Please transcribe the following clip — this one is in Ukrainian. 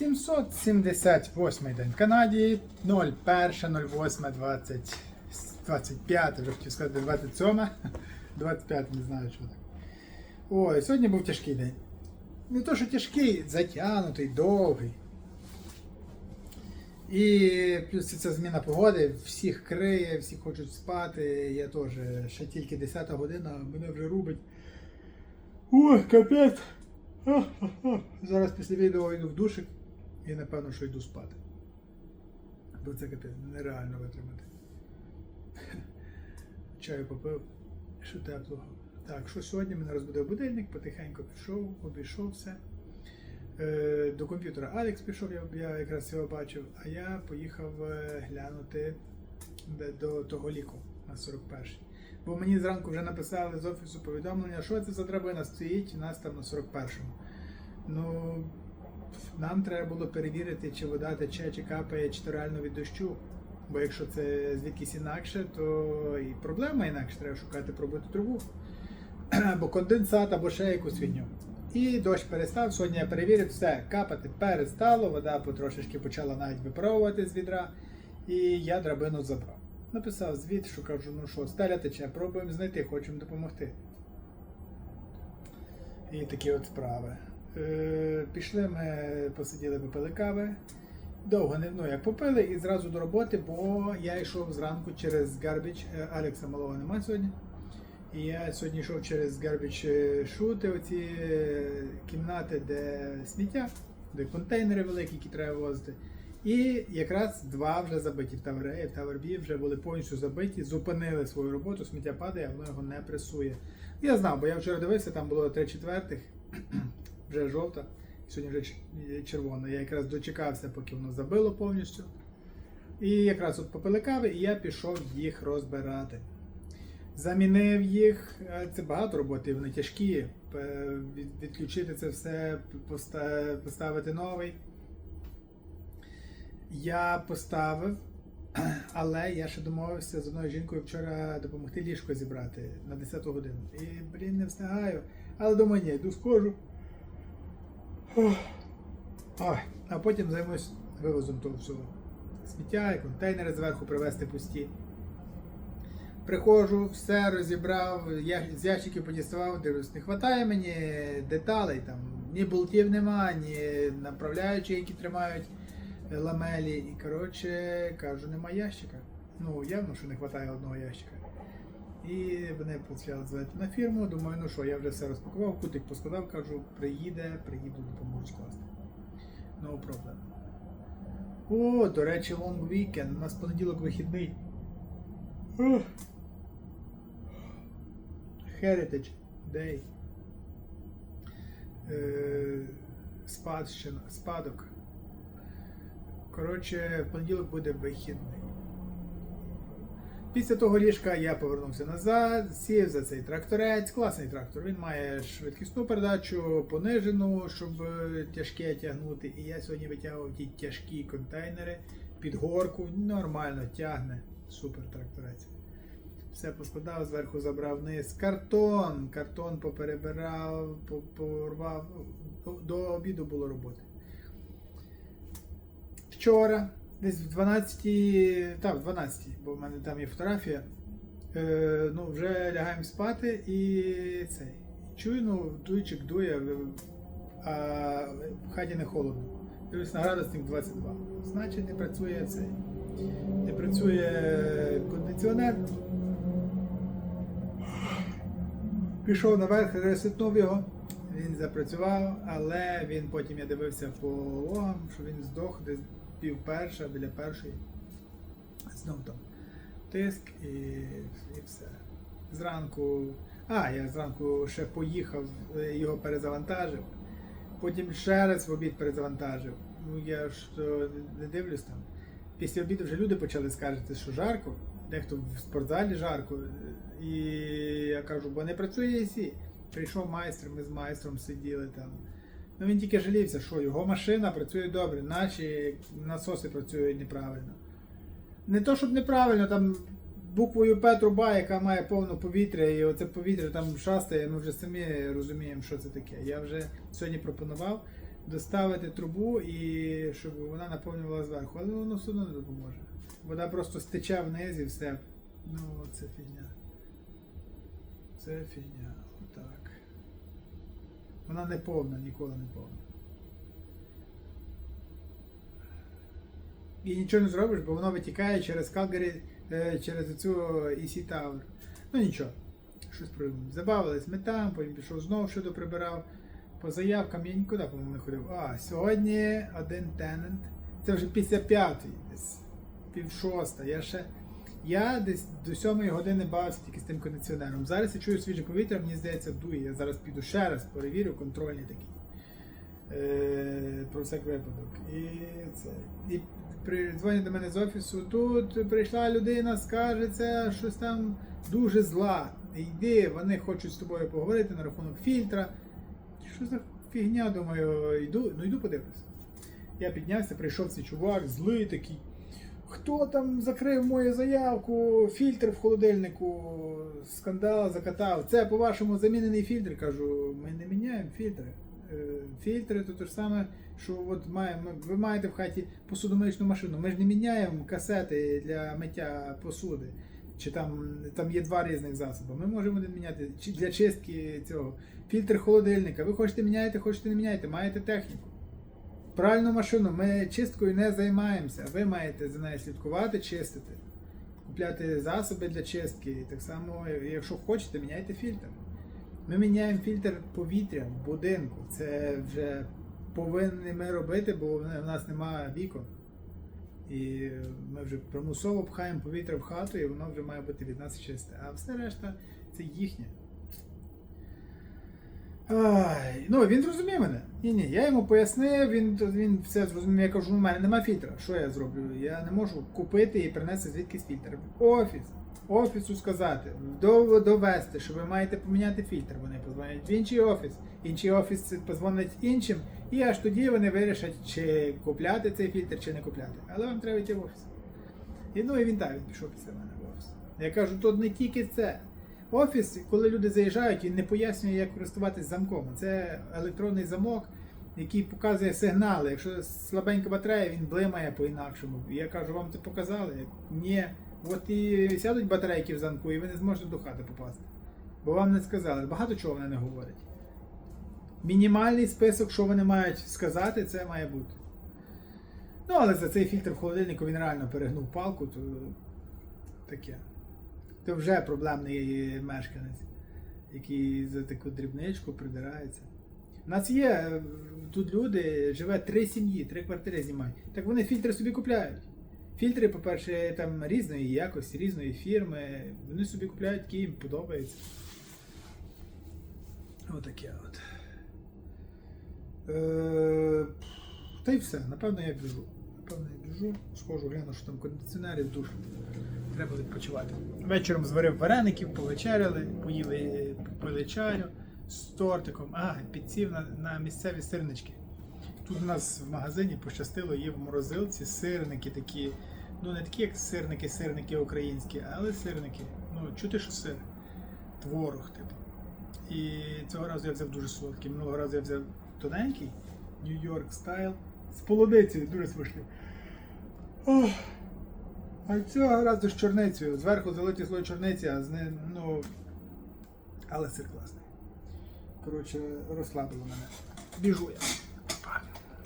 778 день в Канаді, 01.08.20 25, вже хотів сказати 27, 25, не знаю що так. Ой, сьогодні був тяжкий день. Не то, що тяжкий, затягнутий, довгий. І плюс ця зміна погоди, всіх криє, всі хочуть спати. Я теж ще тільки 10 година, мене вже рубить. Ой, капець. Зараз після відео йду в душик і напевно, що йду спати. Бо це капець нереально витримати. Чаю попив, що теплого. Так, що сьогодні мене розбудив будильник, потихеньку пішов, обійшов все. Е, До комп'ютера Алекс пішов, я, я якраз його бачив, а я поїхав е, глянути до того ліку на 41-й. Бо мені зранку вже написали з офісу повідомлення, що це за драбина стоїть у нас там на 41-му. Ну, нам треба було перевірити, чи вода тече, чи капає, чи то реально від дощу. Бо якщо це звідкись інакше, то і проблема інакше, треба шукати пробиту трубу. Або конденсат, або ще якусь фігню. І дощ перестав. Сьогодні я перевірив, все, капати перестало, вода потрошечки почала навіть випаровувати з відра, і я драбину забрав. Написав звіт, що кажу, ну що, стеля тече, пробуємо знайти, хочемо допомогти. І такі от справи. Е, пішли ми, посиділи, попили кави. Довго не ну, як попили і зразу до роботи, бо я йшов зранку через Гарбіч. Е, Алекса малого немає сьогодні. І я сьогодні йшов через Garbage шути, оці е, кімнати, де сміття, де контейнери великі, які треба возити. І якраз два вже забиті в і в B вже були повністю забиті, зупинили свою роботу, сміття падає, воно його не пресує. Я знав, бо я вчора дивився, там було 3 четвертих, вже жовта, сьогодні вже червона. Я якраз дочекався, поки воно забило повністю. І якраз от попили кави, і я пішов їх розбирати. Замінив їх, е, це багато роботи, вони тяжкі. Відключити це все, поставити новий. Я поставив, але я ще домовився з одною жінкою вчора допомогти ліжко зібрати на 10 годину. І, блін, не встигаю. Але думаю, ні, йду схожу. Ой, а потім займусь вивозом того всього. Сміття і контейнери зверху привезти пусті. Приходжу, все розібрав, я з ящиків подіставав, дивлюсь, не вистачає мені деталей, там ні болтів нема, ні направляючих, які тримають е, ламелі. І коротше кажу, нема ящика. Ну, явно, що не вистачає одного ящика. І вони почали звати на фірму. Думаю, ну що, я вже все розпакував, кутик поскладав, кажу, приїде, приїду, допоможу скласти. No problem. О, до речі, long weekend. У нас понеділок вихідний. Heritage Day. Е, спадщина, спадок. Коротше, в понеділок буде вихідний. Після того ліжка я повернувся назад, сів за цей тракторець. Класний трактор. Він має швидкісну передачу, понижену, щоб е, тяжке тягнути. І я сьогодні витягував ті тяжкі контейнери під горку. Нормально тягне. Супер тракторець. Все поскладав, зверху забрав вниз. Картон. Картон поперебирав, порвав. До, до обіду було роботи. Вчора, десь в 12, так, в 12, бо в мене там є фотографія. Е, ну, вже лягаємо спати і цей. Чую, ну, дуйчик дує, а в хаті не холодно. Дивлюсь на градусник 22. Значить, не працює цей. Не працює кондиціонер. Пішов наверх, ресетнув його. Він запрацював, але він потім я дивився по логам, що він здох десь пів перша, біля першої. Знов там тиск і, і все. Зранку. А, я зранку ще поїхав, е, його перезавантажив. Потім ще раз в обід перезавантажив. Ну я ж не дивлюсь там. Після обіду вже люди почали скаржити, що жарко. Дехто в спортзалі жарко. І я кажу, бо не працює AC. Прийшов майстер, ми з майстром сиділи там. Ну він тільки жалівся, що його машина працює добре, наші насоси працюють неправильно. Не то, щоб неправильно, там буквою П труба, яка має повне повітря, і оце повітря там шастає, ми вже самі розуміємо, що це таке. Я вже сьогодні пропонував доставити трубу і щоб вона наповнювала зверху. Але воно все одно не допоможе. Вода просто стече вниз і все. Ну, це фігня. Це фігня. Отак. Вона не повна, ніколи не повна. І нічого не зробиш, бо воно витікає через Калгарі, е, через цю EC Tower. Ну нічого. Щось придумав. Забавились ми там, потім пішов знову щодо прибирав. По заявкам я нікуди, по-моєму, не ходив. А, сьогодні один тенант. Це вже після п'ятої, десь пів шоста. Я ще. Я десь до сьомої години бавився тільки з тим кондиціонером. Зараз я чую свіже повітря, мені здається, дує. Я зараз піду ще раз, перевірю, контрольний такий. Е, про всяк випадок. І це. І дзвонять до мене з офісу. Тут прийшла людина, скажеться, щось там дуже зла. Йди, вони хочуть з тобою поговорити на рахунок фільтра. Що за фігня, думаю, йду, ну йду подивлюся. Я піднявся, прийшов цей чувак, злий такий. Хто там закрив мою заявку, фільтр в холодильнику, скандал закатав. Це по-вашому замінений фільтр. Кажу, ми не міняємо фільтри. Е, Фільтри то те ж саме, що от має, ви маєте в хаті посудомиючну машину. Ми ж не міняємо касети для миття посуди. Чи там, там є два різних засоби. Ми можемо один міняти для чистки цього. Фільтр холодильника. Ви хочете міняєте, хочете не міняєте, маєте техніку. Пральну машину ми чисткою не займаємося. Ви маєте за нею слідкувати, чистити, купляти засоби для чистки. І так само, якщо хочете, міняйте фільтр. Ми міняємо фільтр повітря в будинку. Це вже повинні ми робити, бо в нас немає вікон. І ми вже примусово пхаємо повітря в хату, і воно вже має бути від нас чисте. А все решта це їхнє. Ай, ну він зрозумів мене. Ні, ні, я йому пояснив, він, він все зрозумів. Я кажу, у мене немає фільтра. Що я зроблю? Я не можу купити і принести звідкись фільтр. Офіс. Офісу сказати, довести, що ви маєте поміняти фільтр. Вони позвонять в інший офіс. Інший офіс позвонить іншим, і аж тоді вони вирішать, чи купляти цей фільтр, чи не купляти. Але вам треба йти в офіс. І ну і він так він пішов після мене в офіс. Я кажу, тут не тільки це. Офіс, коли люди заїжджають, він не пояснює, як користуватись замком. Це електронний замок, який показує сигнали. Якщо слабенька батарея, він блимає по-інакшому. Я кажу, вам це показали? Ні. От і сядуть батарейки в замку, і ви не зможете до хати попасти. Бо вам не сказали. Багато чого вони не говорять. Мінімальний список, що вони мають сказати, це має бути. Ну, але за цей фільтр в холодильнику він реально перегнув палку, то таке. То вже проблемний мешканець, який за таку дрібничку придирається. У нас є е, тут люди, живе три сім'ї, три квартири знімають. Так вони фільтри собі купляють. Фільтри, по-перше, там різної якості, різної фірми. Вони собі купляють, які їм подобається. Отаке от. Е, та й все, напевно, я біжу. Напевно, схожу, гляну, що там кондиціонер і душ. Треба відпочивати. Вечором зварив вареників, повечеряли, поїли, попили чаю з тортиком. А, підсів на, на місцеві сирнички. Тут у нас в магазині пощастило, є в морозилці сирники такі. Ну, не такі, як сирники, сирники українські, але сирники. Ну, чути, що сир. Творог, типу. І цього разу я взяв дуже солодкий. Минулого разу я взяв тоненький, Нью-Йорк стайл. З полуницею, дуже смачний. Ох. А цього разу з чорницею. Зверху залиті слой чорниці, а з ну. Але сир класний. Коротше, розслабило мене. Біжу я.